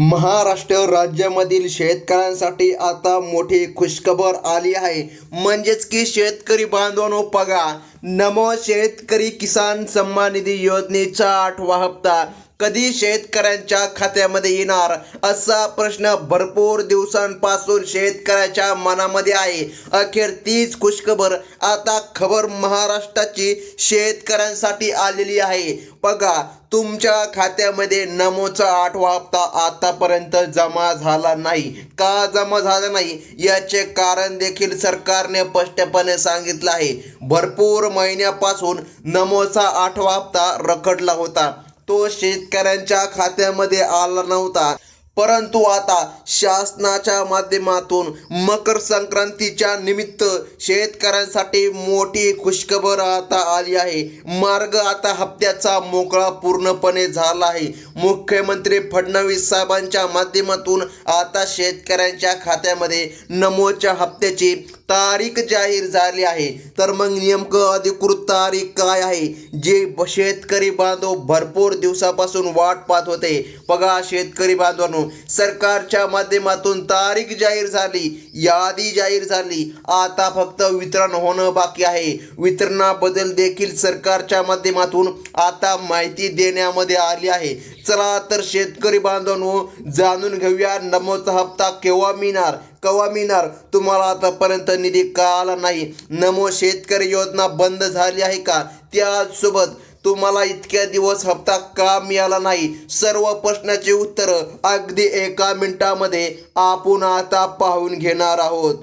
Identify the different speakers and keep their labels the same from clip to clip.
Speaker 1: महाराष्ट्र राज्यामधील शेतकऱ्यांसाठी आता मोठी खुशखबर आली आहे. म्हणजेच की शेतकरी बांधवांनो बघा नमो शेतकरी किसान सन्मान निधी योजनेचा आठवा हप्ता. कधी शेतकऱ्यांच्या खात्यामध्ये येणार असा प्रश्न भरपूर दिवसांपासून शेतकऱ्याच्या मनामध्ये आहे. अखेर तीच खुशखबर आता खबर महाराष्ट्राची शेतकऱ्यांसाठी आलेली आहे. बघा तुमच्या खात्यामध्ये नमोचा आठवा हप्ता आतापर्यंत जमा झाला नाही. का जमा झाला नाही? याचे कारण देखील सरकारने स्पष्टपणे सांगितलं आहे. भरपूर महिन्यापासून नमोचा आठवा हप्ता रखडला होता. तो शेतकऱ्यांच्या खात्यामध्ये आला नव्हता. परंतु आता शासनाच्या माध्यमातून मकर संक्रांतीच्या निमित्त शेतकऱ्यांसाठी मोठी खुशखबर आता आली आहे. मार्ग आता हप्त्याचा मोकळा पूर्णपणे झाला आहे. मुख्यमंत्री फडणवीस साहेबांच्या माध्यमातून आता शेतकऱ्यांच्या खात्यामध्ये नमोच्या हप्त्याची तारीख जाहीर झाली आहे. तर मग नेमकं अधिकृत तारीख काय आहे? जे शेतकरी बांधव भरपूर दिवसापासून वाट पाहत होते. बघा शेतकरी बांधवांनो सरकारच्या माध्यमातून तारीख जाहीर झाली यादी जाहीर झाली. आता फक्त वितरण होणं बाकी आहे. वितरणाबद्दल देखील सरकारच्या माध्यमातून आता माहिती देण्यामध्ये आली आहे. चला तर शेतकरी बांधवांनो जाणून घेऊया. नमोचा हप्ता केव्हा मिळणार? केव्हा मिळणार? तुम्हाला आतापर्यंत निधी का आला नाही. नमो शेतकरी योजना बंद झाली आहे का? त्यासोबत तुम्हाला इतक्या दिवस हप्ता का मिळाला नाही? सर्व प्रश्नाचे उत्तर अगदी एका मिनिटामध्ये आपण आता पाहून घेणार आहोत.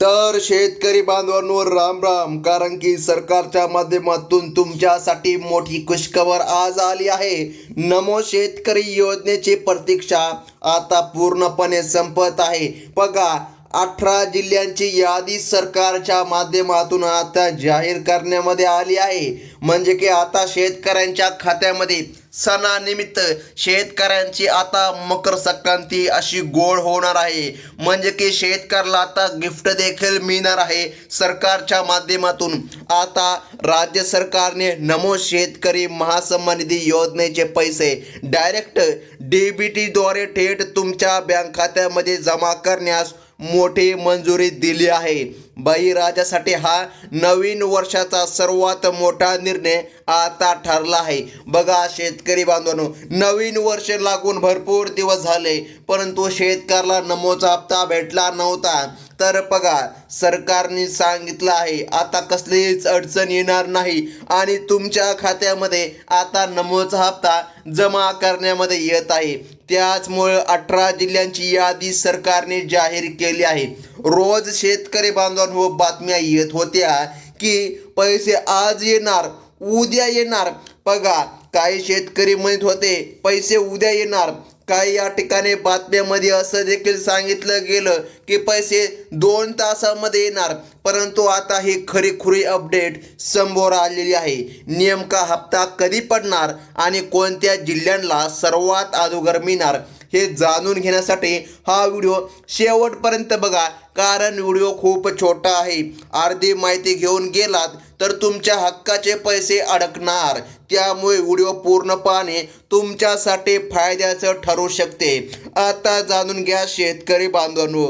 Speaker 1: तर शेतकरी बांधवांवर राम राम. कारण की सरकारच्या माध्यमातून तुमच्यासाठी मोठी खुशखबर आज आली आहे. नमो शेतकरी योजनेची प्रतीक्षा आता पूर्णपणे संपत आहे. बघा अठरा जिल्ह्यांची यादी सरकारच्या माध्यमातून आता जाहीर करण्यामध्ये आली आहे. म्हणजे की आता शेतकऱ्यांच्या खात्यामध्ये सणानिमित्त शेतकऱ्यांची आता मकर संक्रांती अशी गोड होणार आहे. म्हणजे की शेतकऱ्याला आता गिफ्ट देखील मिळणार आहे सरकारच्या माध्यमातून. आता राज्य सरकारने नमो शेतकरी महासन्मान निधी योजनेचे पैसे डायरेक्ट डी बी टीद्वारे थेट तुमच्या बँक खात्यामध्ये जमा करण्यास मोठी मंजुरी दिली आहे. बळीराजासाठी हा नवीन वर्षाचा सर्वात मोठा निर्णय आता ठरला आहे. बघा शेतकरी बांधवांनो नवीन वर्ष लागून भरपूर दिवस झाले परंतु शेतकऱ्याला नमोचा हप्ता भेटला नव्हता. तर बघा सरकारने सांगितलं आहे आता कसलीच अडचण येणार नाही. आणि तुमच्या खात्यामध्ये आता नमोचा हप्ता जमा करण्यामध्ये येत आहे. त्याचमुळे अठरा जिल्ह्यांची यादी सरकारने जाहीर केली आहे. रोज शेतकरी बांधवांवर बातम्या येत होत्या की पैसे आज येणार उद्या येणार. बघा काही शेतकरी म्हणत होते पैसे उद्या येणार. काही या ठिकाणी बातम्यामध्ये असं देखील सांगितलं गेलं की पैसे दोन तासामध्ये येणार परंतु आता ही खरीखुरी अपडेट समोर आलेली आहे. नेमका हप्ता कधी पडणार आणि कोणत्या जिल्ह्यांना सर्वात अगोदर मिळणार हे जाणून घेण्यासाठी हा व्हिडिओ शेवटपर्यंत बघा. कारण व्हिडिओ खूप छोटा आहे. अर्धी माहिती घेऊन गेलात तर तुमच्या हक्काचे पैसे अडकणार. त्यामुळे व्हिडिओ पूर्ण पाहणे तुमच्यासाठी फायद्याचं ठरू शकते. आता जाणून घ्या शेतकरी बांधवांनो.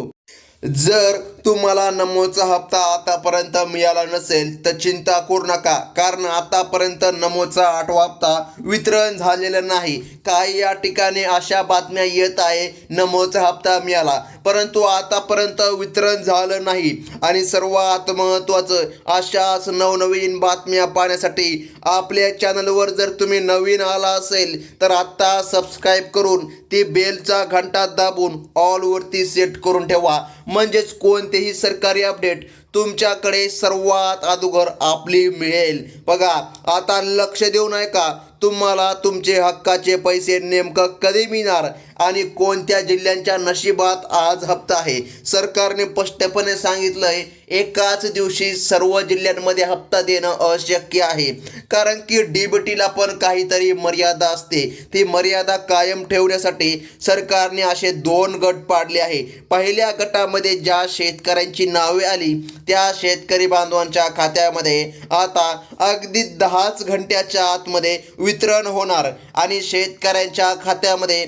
Speaker 1: जर तुम्हाला नमोचा हप्ता आतापर्यंत मिळाला नसेल तर चिंता करू नका. कारण आतापर्यंत नमोचा आठवा हप्ता वितरण झालेला नाही. काही या ठिकाणी अशा बातम्या येत आहे नमोचा हप्ता मिळाला. परंतु आतापर्यंत वितरण झालं नाही. आणि सर्वात महत्त्वाचं अशाच नवनवीन बातम्या पाहण्यासाठी आपल्या चॅनलवर जर तुम्ही नवीन आला असेल तर आत्ता सबस्क्राईब करून ती बेलचा घंटा दाबून ऑलवरती सेट करून ठेवा. म्हणजेच कोणतेही सरकारी अपडेट तुमच्याकडे सर्वात अगोदर आपली मिळेल. बघा आता लक्ष देऊ नये का तुम्हाला तुमचे हक्काचे पैसे नेमकं कधी मिळणार? आणि कोणत्या जिल्ह्यांच्या नशिबात आज हप्ता आहे? सरकारने स्पष्टपणे सांगितलंय एकाच दिवशी सर्व जिल्ह्यांमध्ये हप्ता देणं अशक्य आहे. कारण की डीबीटीला पण काहीतरी मर्यादा असते. ती मर्यादा कायम ठेवण्यासाठी सरकारने असे दोन गट पाडले आहे. पहिल्या गटामध्ये ज्या शेतकऱ्यांची नावे आली त्या शेतकरी बांधवांच्या खात्यामध्ये आता अगदी दहाच घंट्याच्या आतमध्ये वितरण होणार आणि शेतकऱ्यांच्या खात्यामध्ये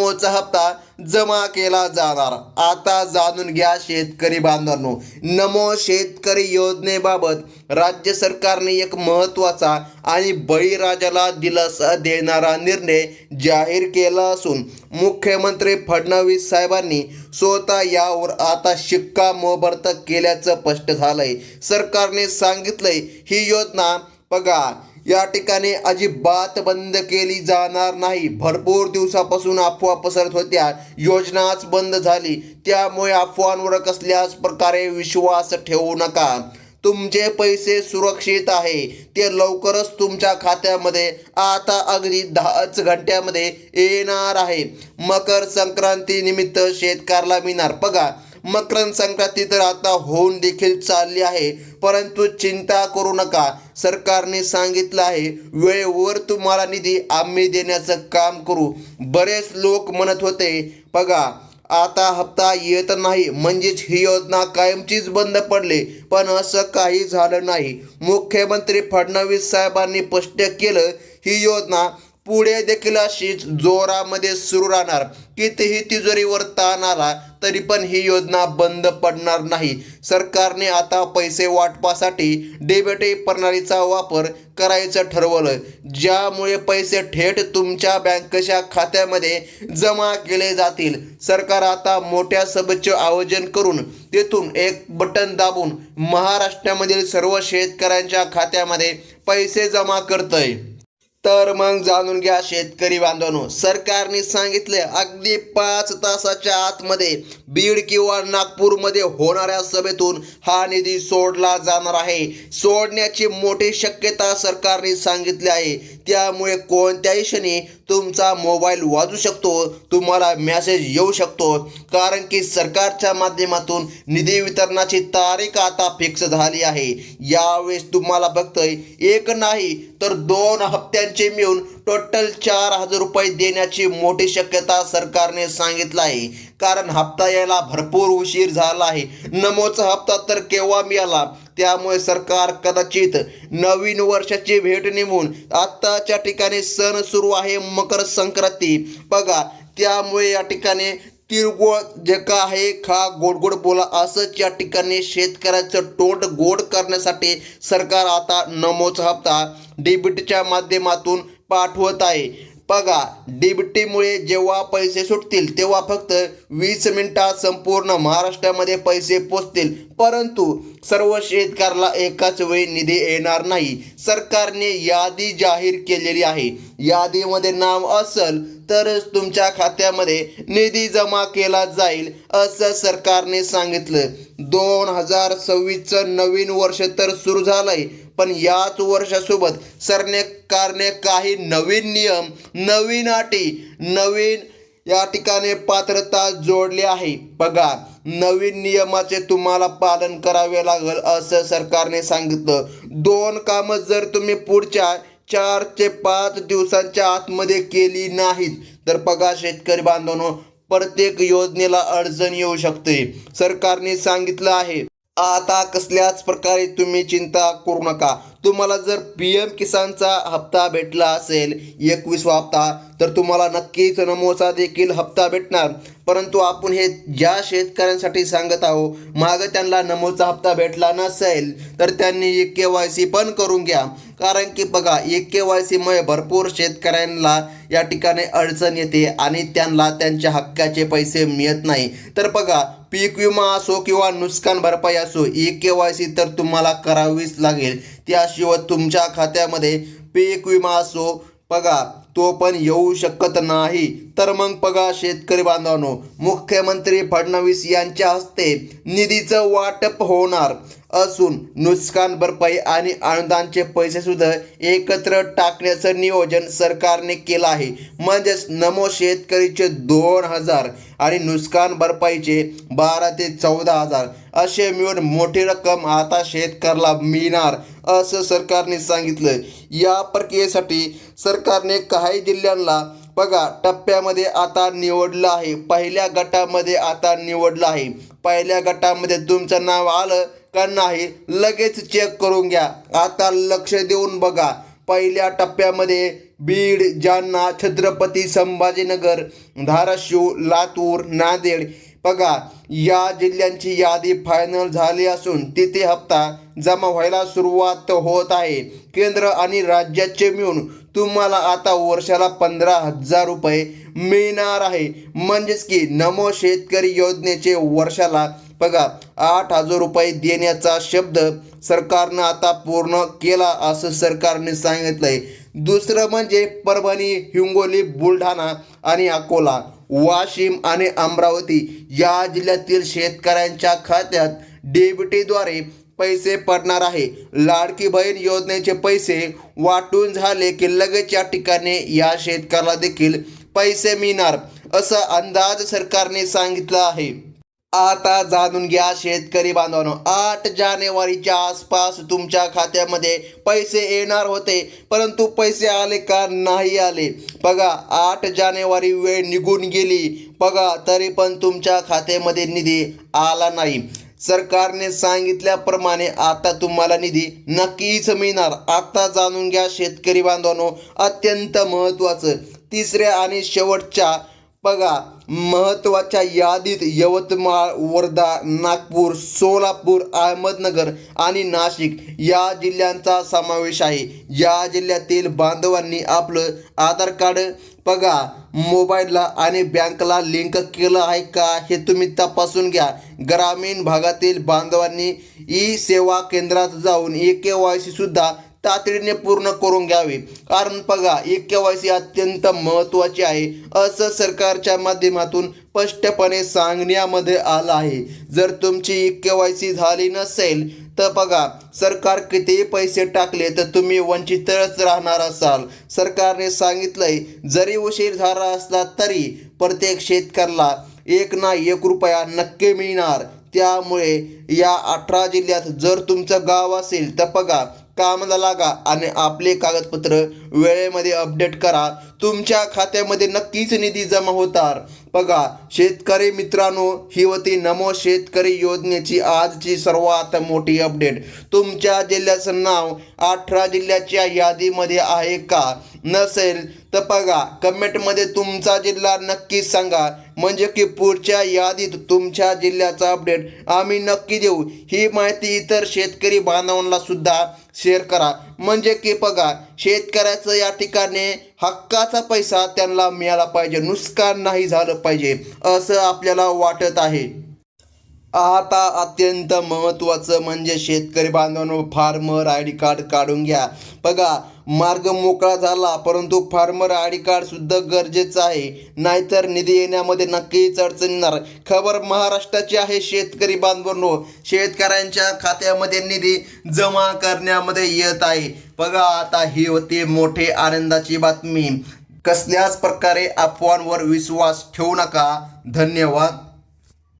Speaker 1: नमोचा हप्ता जमा केला जाणार. आता जाणून घ्या शेतकरी बांधवांनो. नमो शेतकरी योजनेबाबत राज्य सरकारने एक महत्त्वाचा आणि बळीराजाला दिलासा देणारा निर्णय जाहीर केला असून मुख्यमंत्री फडणवीस साहेबांनी स्वतः यावर आता शिक्का मोबर्त केल्याचं स्पष्ट झालंय. सरकारने सांगितलंय ही योजना बघा या ठिकाणी अजिबात बंद केली जाणार नाही. भरपूर दिवसापासून अफवा पसरत होत्या. योजनाच बंद झाली. त्यामुळे अफवांवर कसल्याच प्रकारे विश्वास ठेवू नका. तुमचे पैसे सुरक्षित आहे. ते लवकरच तुमच्या खात्यामध्ये आता अगदी दहाच घंट्यामध्ये येणार आहे. मकर संक्रांती निमित्त शेतकऱ्याला मिळणार. बघा मकर संक्रांती तर आता होऊन देखील चालली आहे. परंतु चिंता करू नका. सरकारने सांगितलं आहे वेळेवर तुम्हाला निधी आम्ही देण्याचं काम करू. बरेच लोक म्हणत होते बघा आता हप्ता येत नाही म्हणजेच ही योजना कायमचीच बंद पडली. पण असं काही झालं नाही. मुख्यमंत्री फडणवीस साहेबांनी स्पष्ट केलं ही योजना पुढे देखील अशीच जोरामध्ये सुरू राहणार. कितीही तिजोरीवर ताण आला तरी पण ही योजना बंद पडणार नाही. सरकारने आता पैसे वाटपासाठी डेबिट प्रणालीचा वापर करायचं ठरवलं. ज्यामुळे पैसे थेट तुमच्या बँकेच्या खात्यामध्ये जमा केले जातील. सरकार आता मोठ्या सभेचे आयोजन करून तेथून एक बटन दाबून महाराष्ट्रामधील सर्व शेतकऱ्यांच्या खात्यामध्ये पैसे जमा करतंय. तर मग जाणून घ्या शेतकरी बांधवांनो. सरकारने सांगितले अगदी पाच तासाच्या आतमध्ये बीड किंवा नागपूरमध्ये होणाऱ्या सभेतून हा निधी सोडला जाणार आहे. सोडण्याची मोठी शक्यता सरकारने सांगितली आहे. त्यामुळे कोणत्याही क्षणी तुमचा मोबाईल वाजू शकतो तुम्हाला मेसेज येऊ शकतो. कारण की सरकारच्या माध्यमातून निधी वितरणाची तारीख आता फिक्स झाली आहे. यावेळेस तुम्हाला बघतोय एक नाही तर दोन हप्त्यांचे मिळून टोटल चार हजार रुपये देण्याची मोठी शक्यता सरकारने सांगितलं आहे. कारण हप्ता यायला भरपूर उशीर झाला आहे. नमोचा हप्ता तर केव्हा मिळाला? त्यामुळे सरकार कदाचित नवीन वर्षाची भेट निघून आत्ताच्या ठिकाणी सण सुरू आहे मकर संक्रांती. बघा त्यामुळे या ठिकाणी तिरगुळ जे का आहे खा गोड गोड बोला असंच या ठिकाणी शेतकऱ्याचं तोंड गोड करण्यासाठी सरकार आता नमोचा हप्ता डेबिटच्या माध्यमातून पाठवत आहे. बघा डीबीटीमुळे जेव्हा पैसे सुटतील तेव्हा फक्त वीस मिनिटात संपूर्ण महाराष्ट्रामध्ये पैसे पोचतील. परंतु सर्व शेतकऱ्याला एकाच वेळी निधी येणार नाही. सरकारने यादी जाहीर केलेली आहे. यादीमध्ये नाव असेल तरच तुमच्या खात्यामध्ये निधी जमा केला जाईल असं सरकारने सांगितलं. दोन हजार सव्वीसचं नवीन वर्ष तर सुरू झालंय. पण याच वर्षासोबत सरकारने काही नवीन नियम नवीन अटी नवीन या ठिकाणी पात्रता जोडली आहे. बघा नवीन नियमाचे तुम्हाला पालन करावे लागेल असं सरकारने सांगितलं. दोन कामं जर तुम्ही पुढच्या चार ते पाच दिवसांच्या आतमध्ये केली नाहीत तर बघा शेतकरी बांधवांनो प्रत्येक योजनेला अडचण येऊ शकते. सरकारने सांगितलं आहे आता कसल्याच प्रकारे तुम्ही चिंता करू नका. तुम्हाला जर पी एम किसानचा हप्ता भेटला असेल एकवीसवा हप्ता तर तुम्हाला नक्कीच नमोचा देखील हप्ता भेटणार. परंतु आपण हे ज्या शेतकऱ्यांसाठी सांगत आहो मागं त्यांना नमोचा हप्ता भेटला नसेल तर त्यांनी एक के वाय सी पण करून घ्या. कारण की बघा एक के वाय सीमुळे भरपूर शेतकऱ्यांना या ठिकाणी अडचण येते आणि त्यांना त्यांच्या हक्काचे पैसे मिळत नाही. तर बघा पीक विमा असो किंवा नुकसान भरपाई असो ई के वाय सी तर तुम्हाला करावीच लागेल. त्याशिवाय तुमच्या खात्यामध्ये पीक विमा असो बघा तो पण येऊ शकत नाही. तर मग बघा शेतकरी बांधवांनो मुख्यमंत्री फडणवीस यांच्या हस्ते निधीचं वाटप होणार. असून नुकसान भरपाई आणि अनुदानचे पैसे सुद्धा एकत्र टाकण्याचं नियोजन सरकारने केलं आहे. म्हणजेच नमो शेतकरीचे दोन हजार आणि नुकसान भरपाईचे बारा ते चौदा हजार असे मिळून मोठी रक्कम आता शेतकऱ्याला मिळणार असं सरकारने सांगितलं. या प्रक्रियेसाठी सरकारने काही जिल्ह्यांना बघा टप्प्यामध्ये आता निवडलं आहे. पहिल्या गटामध्ये आता निवडलं आहे. पहिल्या गटामध्ये तुमचं नाव आलं का नाही लगेच चेक करून घ्या. आता लक्ष देऊन बघा. पहिल्या टप्प्यामध्ये बीड जालना छत्रपती संभाजीनगर धाराशिव लातूर नांदेड. बघा या जिल्ह्यांची यादी फायनल झाली असून तिथे हप्ता जमा व्हायला सुरुवात होत आहे. केंद्र आणि राज्याचे मिळून तुम्हाला आता वर्षाला पंधरा हजार रुपये मिळणार आहे. म्हणजेच की नमो शेतकरी योजनेचे वर्षाला बघा आठ हजार रुपये देण्याचा शब्द सरकारनं आता पूर्ण केला असं सरकारने सांगितलंय. दुसरं म्हणजे परभणी हिंगोली बुलढाणा आणि अकोला वाशिम आणि अमरावती या जिल्ह्यातील शेतकऱ्यांच्या खात्यात डेबिटीद्वारे पैसे पडणार आहे. लाडकी बहीण योजनेचे पैसे वाटून झाले की लगेच या ठिकाणी या शेतकऱ्याला देखील पैसे मिळणार असा अंदाज सरकारने सांगितला आहे. आता जाणून घ्या शेतकरी बांधवांनो. आठ जानेवारीच्या आसपास तुमच्या खात्यामध्ये पैसे येणार होते परंतु पैसे आले का नाही आले? बघा आठ जानेवारी वेळ निघून गेली. बघा तरी पण तुमच्या खात्यामध्ये निधी आला नाही. सरकारने सांगितल्याप्रमाणे आता तुम्हाला निधी नक्कीच मिळणार. आता जाणून घ्या शेतकरी बांधवांनो अत्यंत महत्त्वाचं. तिसऱ्या आणि शेवटच्या बघा महत्त्वाच्या यादीत यवतमाळ वर्धा नागपूर सोलापूर अहमदनगर आणि नाशिक या जिल्ह्यांचा समावेश आहे. या जिल्ह्यातील बांधवांनी आपलं आधार कार्ड बघा मोबाईलला आणि बँकला लिंक केलं आहे का हे तुम्ही तपासून घ्या. ग्रामीण भागातील बांधवांनी ई सेवा केंद्रात जाऊन ए के वाय सी सुद्धा तातडीने पूर्ण करून घ्यावे. कारण बघा ही के वाय सी अत्यंत महत्त्वाची आहे. असं सरकारच्या माध्यमातून स्पष्टपणे सांगण्यामध्ये आलं आहे. जर तुमची ई के वाय सी झाली नसेल तर बघा सरकार कितीही पैसे टाकले तर तुम्ही वंचितच राहणार असाल. सरकारने सांगितलंय जरी उशीर झाला असला तरी प्रत्येक शेतकऱ्याला एक ना एक रुपया नक्की मिळणार. त्यामुळे या अठरा जिल्ह्यात जर तुमचं गाव असेल तर बघा कामाला लागा आणि आपले कागदपत्र वेळेमध्ये अपडेट करा. तुमच्या खात्यामध्ये नक्कीच निधी जमा होतात बघा शेतकरी मित्रांनो ही होती नमो शेतकरी योजनेची आजची सर्वात मोठी अपडेट. तुमच्या जिल्ह्याचं नाव अठरा जिल्ह्याच्या यादीमध्ये आहे का? नसेल तर बघा कमेंटमध्ये तुमचा जिल्हा नक्कीच सांगा. म्हणजे की पुढच्या यादीत तुमच्या जिल्ह्याचा अपडेट आम्ही नक्की देऊ. ही माहिती इतर शेतकरी बांधवांना सुद्धा शेअर करा. म्हणजे की बघा शेतकऱ्याचं या ठिकाणी हक्काचा पैसा त्यांना मिळाला पाहिजे. नुकसान नाही झालं पाहिजे असं आपल्याला वाटत आहे. आता अत्यंत महत्त्वाचं म्हणजे शेतकरी बांधवांनो फार्मर आय डी कार्ड काढून घ्या. बघा मार्ग मोकळा झाला परंतु फार्मर आय डी कार्ड सुद्धा गरजेचं आहे. नाहीतर निधी येण्यामध्ये नक्कीच अडचण येणार. खबर महाराष्ट्राची आहे शेतकरी बांधवांनो. शेतकऱ्यांच्या खात्यामध्ये निधी जमा करण्यामध्ये येत आहे. बघा आता ही होती मोठे आनंदाची बातमी. कसल्याच प्रकारे अफवांवर विश्वास ठेवू नका. धन्यवाद.